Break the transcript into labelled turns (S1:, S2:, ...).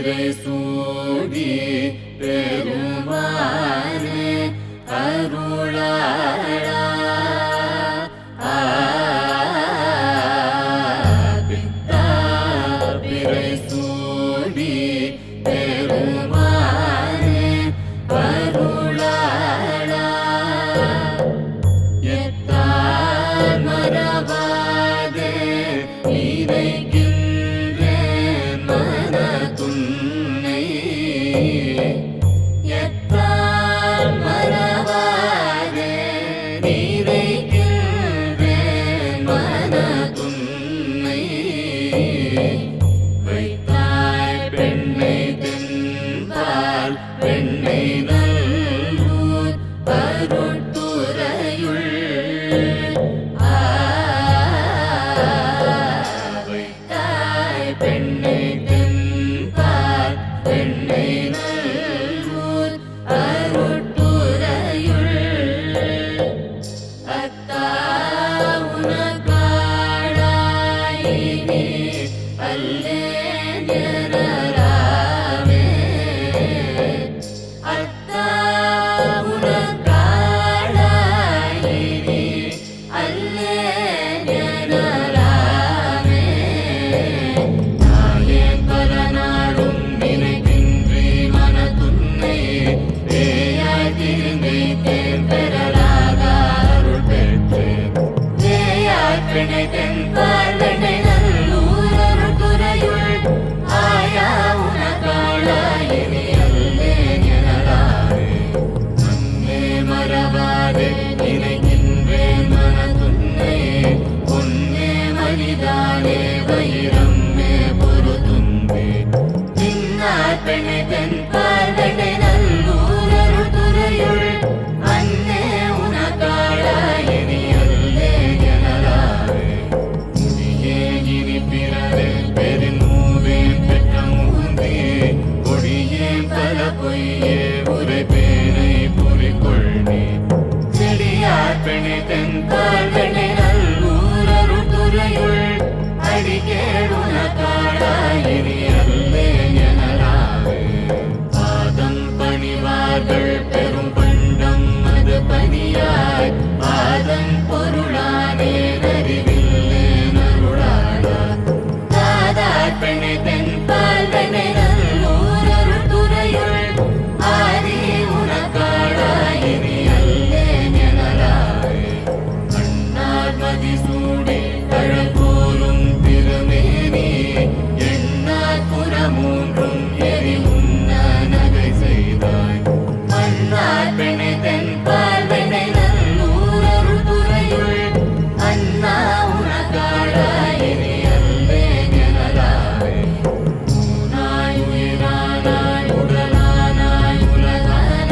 S1: பிறை சூடி பெருமானே அருளாளா. பித்தா பிறை சூடி பெருமானே அருளாளா. எத்தான் மறவாதே இறைகின்றேன் மனதுன்னை வைத்தாய் பெண்ணை தென்பால் பெண்ணை நல்லூர் அருட்டுரையுள் வைத்தாய் பெண்ணை பெண்ணை सकता പാർവണതൻ പാർവണതൻ നൂറൊരു തുറയുൾ ആയാവുന பொய்யே உரை பேரை பொறிக்கொள் நீ. செடியார் பிணி தென் தாழ்வனை கண்ணார் திருமேனி எண்ணார் புறமூன்றும் எரிவும்